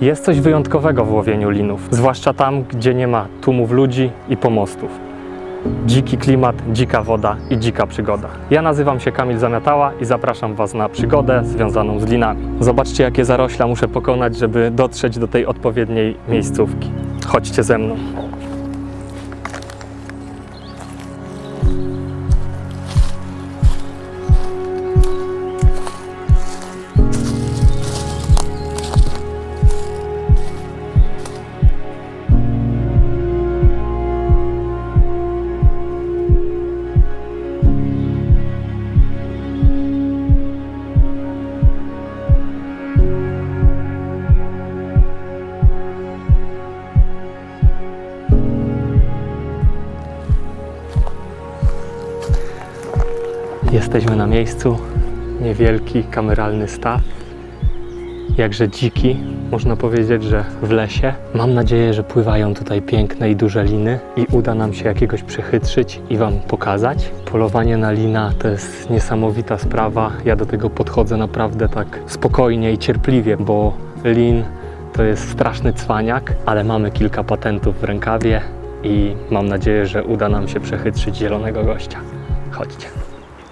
Jest coś wyjątkowego w łowieniu linów, zwłaszcza tam, gdzie nie ma tłumów ludzi i pomostów. Dziki klimat, dzika woda i dzika przygoda. Ja nazywam się Kamil Zamiatała i zapraszam Was na przygodę związaną z linami. Zobaczcie, jakie zarośla muszę pokonać, żeby dotrzeć do tej odpowiedniej miejscówki. Chodźcie ze mną. Jesteśmy na miejscu. Niewielki, kameralny staw. Jakże dziki, można powiedzieć, że w lesie. Mam nadzieję, że pływają tutaj piękne i duże liny i uda nam się jakiegoś przechytrzyć i Wam pokazać. Polowanie na lina to jest niesamowita sprawa. Ja do tego podchodzę naprawdę tak spokojnie i cierpliwie, bo lin to jest straszny cwaniak, ale mamy kilka patentów w rękawie i mam nadzieję, że uda nam się przechytrzyć zielonego gościa. Chodźcie.